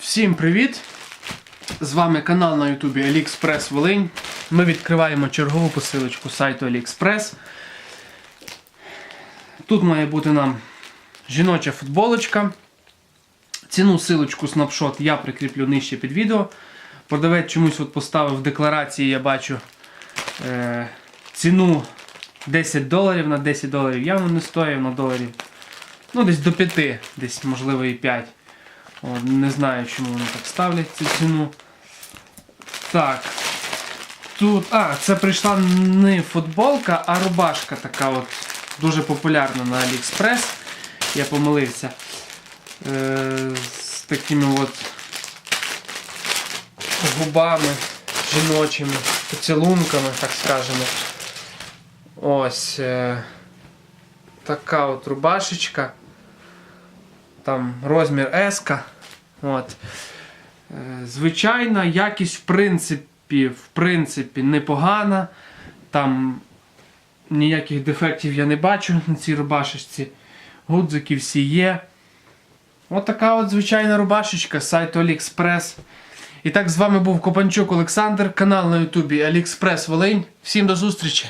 Всім привіт! З вами канал на Ютубі AliExpress Волинь. Ми відкриваємо чергову посилочку сайту AliExpress. Тут має бути нам жіноча футболочка. Ціну силочку снапшот я прикріплю нижче під відео. Продавець чомусь от поставив в декларації, я бачу е, ціну 10 доларів. На 10 доларів явно не стоїв, на доларів. Ну, десь до 5, десь, можливо, і 5. Не знаю, чому вони так ставлять цю ціну. Так. Тут. А, це прийшла не футболка, а рубашка така от. Дуже популярна на AliExpress. Я помилився. Е, з такими от губами жіночими, поцілунками, так скажемо. Ось. Е, така от рубашечка. Там розмір S. От. Е, Звичайна якість, в принципі, в принципі, непогана. Там ніяких дефектів я не бачу на цій рубашечці. Гудзики всі є. От така от звичайна рубашечка з сайту AliExpress. І так з вами був Копанчук Олександр, канал на Ютубі AliExpress Волинь. Всім до зустрічі!